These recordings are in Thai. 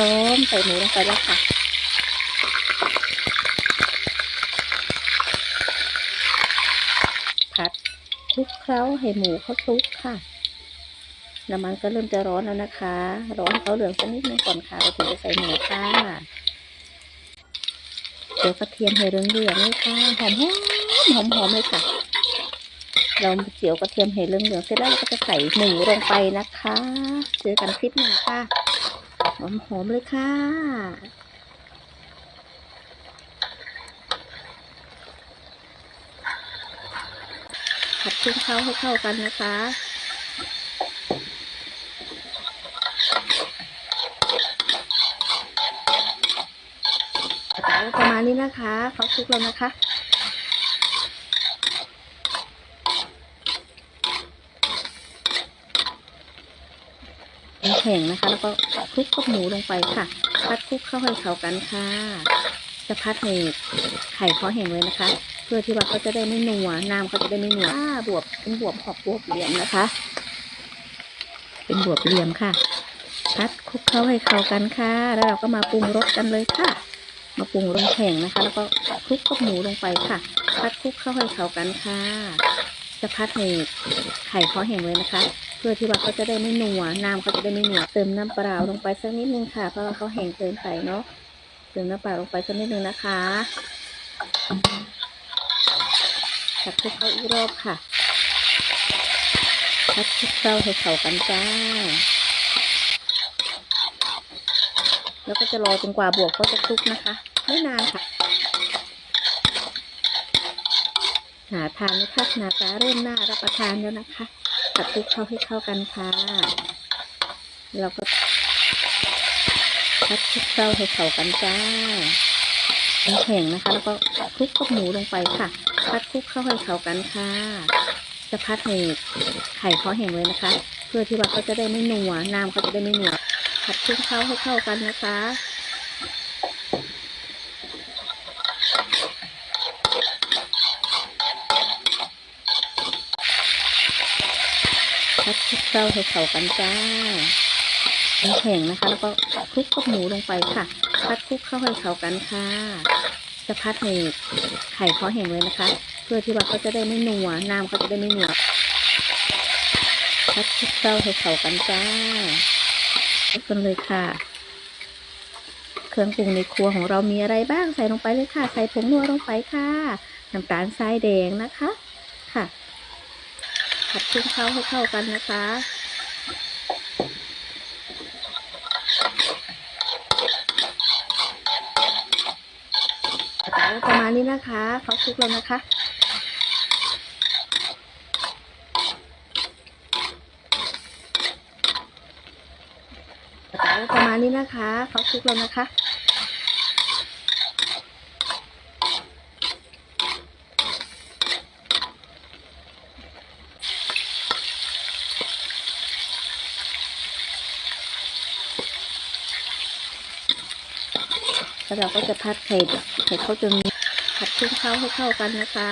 พร้อมใส่หมูลงไปแล้วค่ะผัดคลุกเคล้าให้หมูเขาซุกค่ะน้ำมันก็เริ่มจะร้อนแล้วนะคะ ร้อนเขาเหลืองสักนิดนึงก่อนค่ะเราถึงจะใส่หมูค่ะเดี๋ยวกระเทียมให้เหลืองๆเลยค่ะหอมหอมหอมหอมเลยค่ะ เราเจียวกระเทียมให้เหลืองๆเสร็จแล้วเราก็จะใส่หมูลงไปนะคะ เจอกันคลิปหน้าค่ะ หอมๆเลยค่ะ ผัดคลุกเคล้าให้เข้ากันนะคะประมาณนี้นะคะเขาคลุกแล้วนะคะ แข็งนะคะ แล้วก็คลุกกับหมูลงไปค่ะ พัดคลุกเข้าให้เข้ากันค่ะ จะพัดให้ไข่เขาแห้งเลยนะคะ เพื่อที่ว่าเขาจะได้ไม่หนัวน้ำเขาจะได้ไม่หนัวบวบเป็นบวบหอกบวบเหลี่ยมนะคะ เป็นบวบเหลี่ยมค่ะ พัดคลุกเข้าให้เข้ากันค่ะ แล้วเราก็มาปรุงรสกันเลยค่ะ มาปรุงลงแข็งนะคะ แล้วก็คลุกกับหมูลงไปค่ะ พัดคลุกเข้าให้เข้ากันค่ะ จะพัดให้ไข่เขาแห้งเลยนะคะ เพื่อที่ว่าเขาจะได้ไม่หนัวน้ำเขาจะได้ไม่หนัวเติมน้ำเปล่าลงไปสักนิดนึงค่ะ เพราะว่าเขาแห้งเกินไปเนาะเติมน้ำเปล่าลงไปสักนิดนึงนะคะผัดคลุกเข้าอีกรอบค่ะพัดคลุกเข้าให้เข้ากันจ้า แล้วก็จะรอจนกว่าบวกเขาจะคลุกนะคะ ไม่นานค่ะหาทานนะคะหนาตาเริ่มน่ารับประทานแล้วนะคะ ผัดคลุกเข้าให้เข้ากันค่ะแล้วก็พัดคลุกเข้าให้เข้ากันจ้าแข็งนะคะ แล้วก็คลุกกับหมูลงไปค่ะพัดคลุกเข้าให้เข้ากันค่ะ จะพัดให้ไข่เขาแห้งเลยนะคะ เพื่อที่ว่าเขาจะได้ไม่หนัวน้ำเขาจะได้ไม่หนัวผัดคลุกเข้าให้เข้ากันนะคะ พัดคลุกเข้าให้เข้ากันจ้าแข็งนะคะ แล้วก็คลุกกับหมูลงไปค่ะ พัดคลุกเข้าให้เข้ากันค่ะ จะพัดให้ไข่เขาแห้งเลยนะคะ เพื่อที่ว่าเขาจะได้ไม่หนัวน้ำเขาจะได้ไม่หนัวพัดคลุกเข้าให้เข้ากันจ้าคลุกกันเลยค่ะ เครื่องปรุงในครัวของเรามีอะไรบ้างใส่ลงไปเลยค่ะ ใส่ผงนัวลงไปค่ะน้ำตาลทรายแดงนะคะ ค่ะ ผัดคลุกเคล้าให้เข้ากันนะคะ ประมาณนี้นะคะเขาคลุกแล้วนะคะประมาณนี้นะคะเขาคลุกแล้วนะคะ แล้วเราก็จะพัดไข่ไข่เขาจนผัดคลุกเคล้าให้เข้ากันนะคะ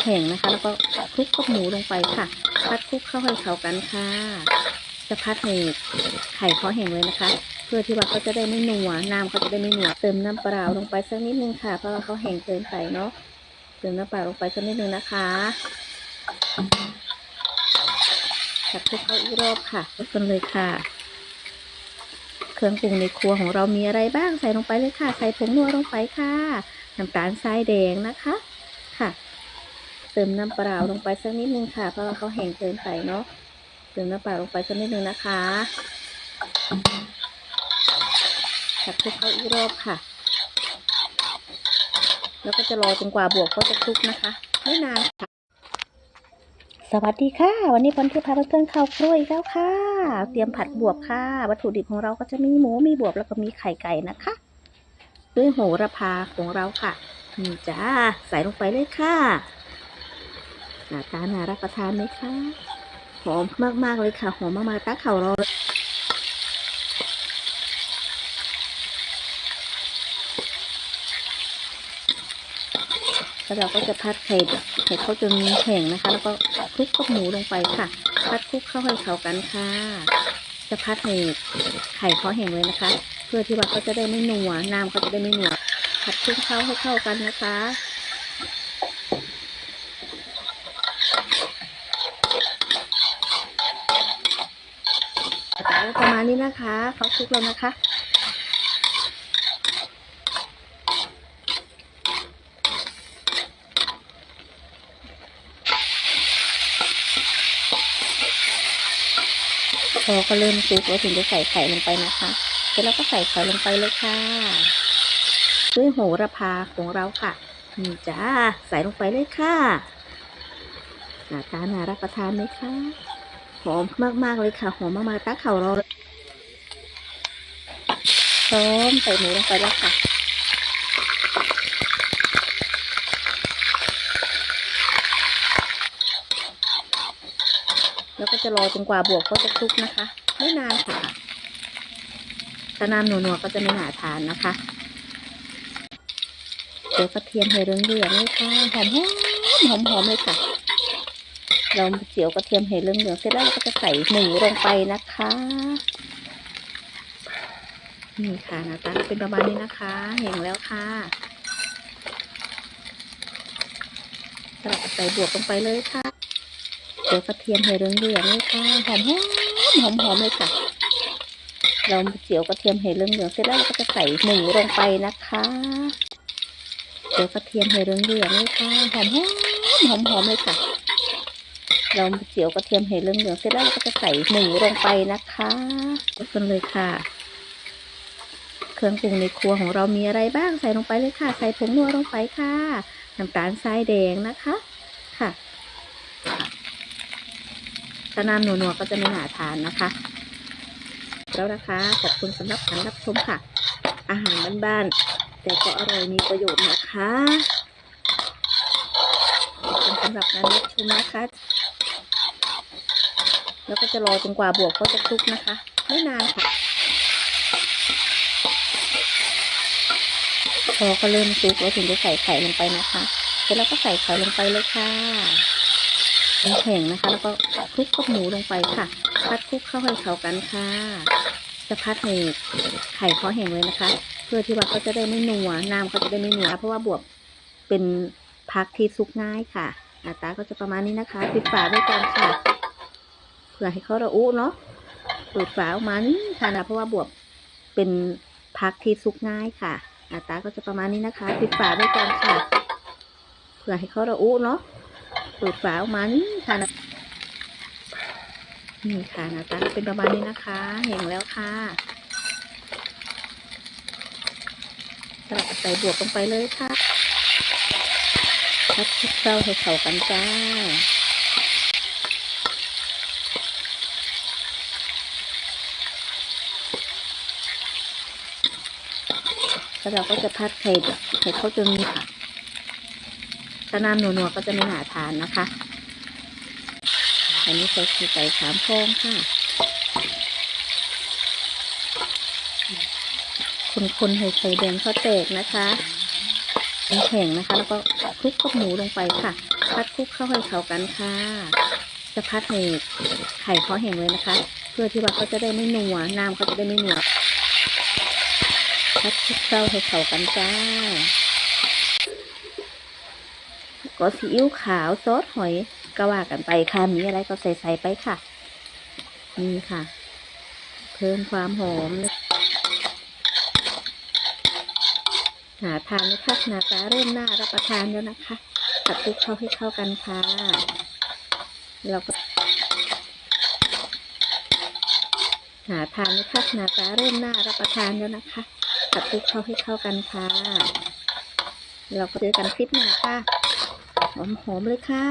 แข็งนะคะ แล้วก็คลุกกับหมูลงไปค่ะ พัดคลุกเข้าให้เข้ากันค่ะ จะพัดให้ไข่เขาแห้งเลยนะคะ เพื่อที่ว่าเขาจะได้ไม่หนัวน้ำเขาจะได้ไม่หนัวเติมน้ำเปล่าลงไปสักนิดนึงค่ะ เพราะว่าเขาแห้งเกินไปเนาะเติมน้ำเปล่าลงไปสักนิดนึงนะคะ ผัดคลุกเขาอีกรอบค่ะคลุกกันเลยค่ะ เครื่องปรุงในครัวของเรามีอะไรบ้างใส่ลงไปเลยค่ะ ใส่ผงนัวลงไปค่ะน้ำตาลทรายแดงนะคะค่ะ เติมน้ำเปล่าลงไปสักนิดนึงค่ะ เพราะว่าเขาแห้งเกินไปเนาะเติมน้ำเปล่าลงไปสักนิดนึงนะคะผัดคลุกเขาอีกรอบค่ะ แล้วก็จะรอจนกว่าบวกเขาจะคลุกนะคะ ไม่นานค่ะ สวัสดีค่ะ วันนี้พรทิพย์พาเพื่อนๆเข้าครัวอีกแล้วค่ะ เตรียมผัดบวบค่ะ วัตถุดิบของเราก็จะมีหมูมีบวบแล้วก็มีไข่ไก่นะคะ ด้วยโหระพาของเราค่ะนี่จ้าใส่ลงไปเลยค่ะหน้าตาน่ารับประทานไหมคะหอมมากๆเลยค่ะหอมมากๆตาเข่ารอ แล้วเราก็จะพัดไข่ไข่เขาจนแข็งนะคะ แล้วก็คลุกกับหมูลงไปค่ะ พัดคลุกเข้าให้เข้ากันค่ะ จะพัดให้ไข่เขาแห้งเลยนะคะ เพื่อที่ว่าเขาจะได้ไม่หนัวน้ำเขาจะได้ไม่หนัวผัดคลุกเข้าให้เข้ากันนะคะประมาณนี้นะคะเขาคลุกแล้วนะคะ พ อก็เริ่มซุกแล้วถึงจะใส่ไข่ลงไปนะคะเสร็จแล้วก็ใส่ไข่ลงไปเลยค่ะ ด้วยโหระพาของเราค่ะนี่จ้าใส่ลงไปเลยค่ะหน้าตาน่ารับประทานไหมคะหอมมากๆเลยค่ะหอมมากๆตาเข่ารอเลยพร้อมใส่หมูลงไปแล้วค่ะ แล้วก็ จะรอจนกว่าบวกเขาจะคลุกนะคะ ไม่นานค่ะถ้าน้ำหนัวๆก็จะไม่หนาทานนะคะเดี๋ยวกระเทียมให้เหลืองๆเลยค่ะหอมหอมหอมเลยค่ะ เราเจียวกระเทียมให้เหลืองๆเสร็จแล้วเราก็จะใส่หมูลงไปนะคะนี่ค่ะหน้าตาเป็นประมาณนี้นะคะเห็นแล้วค่ะเราใส่บวกลงไปเลยค่ะ เดี๋ยวกระเทียมให้เหลืองเลยค่ะหอมหอมหอมๆเลยค่ะ เราเจียวกระเทียมให้เหลืองเสร็จแล้วเราก็จะใส่หมูลงไปนะคะเดี๋ยวกระเทียมให้เหลืองเลยค่ะหอมหอมหอมๆเลยค่ะ เราเจียวกระเทียมให้เหลืองเสร็จแล้วเราก็จะใส่หมูลงไปนะคะกันเลยค่ะเครื่องปรุงในครัวของเรามีอะไรบ้างใส่ลงไปเลยค่ะ ใส่ผงนัวลงไปค่ะน้ำตาลทรายแดงนะคะ ถ้าน้ำนัวๆก็จะไม่หนาทานนะคะ แล้วนะคะขอบคุณสำหรับการรับชมค่ะ อาหารบ้านๆแต่ก็อร่อยมีประโยชน์นะคะขอบคุณสำหรับการรับชมนะคะ แล้วก็จะรอจนกว่าบวกเขาจะคลุกนะคะ ไม่นานค่ะพอก็เริ่มคลุกแล้วถึงจะใส่ไข่ลงไปนะคะ เสร็จแล้วก็ใส่ไข่ลงไปเลยค่ะ แข็งนะคะ แล้วก็คลุกกับหมูลงไปค่ะ พัดคลุกเข้าให้เข้ากันค่ะ จะพัดให้ไข่เขาแห้งเลยนะคะ เพื่อที่ว่าเขาจะได้ไม่นัวน้ำเขาจะได้ไม่นัวเพราะว่าบวบเป็นพักที่ซุกง่ายค่ะหน้าตาก็จะประมาณนี้นะคะ ปิดฝาไว้ก่อนค่ะ เพื่อให้เขาระอุเนาะเปิดฝาออกมานี่ค่ะนะเพราะว่าบวบเป็นพักที่ซุกง่ายค่ะหน้าตาก็จะประมาณนี้นะคะ ปิดฝาไว้ก่อนค่ะ เพื่อให้เขาระอุเนาะ เปิดฝาออกมานี่ค่ะนะนี่ค่ะหน้าตาเป็นประมาณนี้นะคะเห็นแล้วค่ะสลับใส่บวกลงไปเลยค่ะพัดคลุกเคล้าให้เข้ากันจ้าแล้วเราก็จะพัดไข่ไข่เขาจนค่ะ ถ้าน้ำนัวๆก็จะไม่หนาทานนะคะอันนี้ใส่ไก่สามฟองค่ะ คนๆให้ไข่แดงเขาแตกนะคะแข็งนะคะ แล้วก็คลุกกับหมูลงไปค่ะ พัดคลุกเข้าให้เข้ากันค่ะ จะพัดให้ไข่เขาแห้งเลยนะคะ เพื่อที่ว่าเขาจะได้ไม่หนัวน้ำเขาจะได้ไม่หนัวพัดคลุกเข้าให้เข้ากันจ้า ก็ซีอิ๊วขาวซอสหอยก็ว่ากันไปค่ะมีอะไรก็ใส่ใส่ไปค่ะ นี่ค่ะ เพิ่มความหอม หาทานนะคะหน้าตาเริ่มน่ารับประทานแล้วนะคะผัดคลุกเข้าให้เข้ากันค่ะเราก็หาทานนะคะหน้าตาเริ่มน่ารับประทานแล้วนะคะผัดคลุกเข้าให้เข้ากันค่ะ เราก็เจอกันคลิปหน้าค่ะ หอมหอมๆเลยค่ะ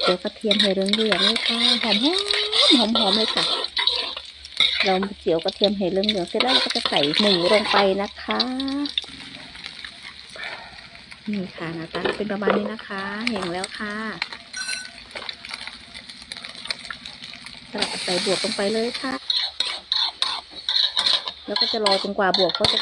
เดี๋ยวกระเทียมให้เหลืองๆเลยค่ะหอมหอมหอมหอมๆเลยค่ะ เราเจียวกระเทียมให้เหลืองๆเสร็จแล้วเราก็จะใส่หมูลงไปนะคะ นี่ค่ะหน้าตาเป็นประมาณนี้นะคะเห็นแล้วค่ะสลับใส่บวกลงไปเลยค่ะ แล้วก็จะรอจนกว่าบวกเขาจะ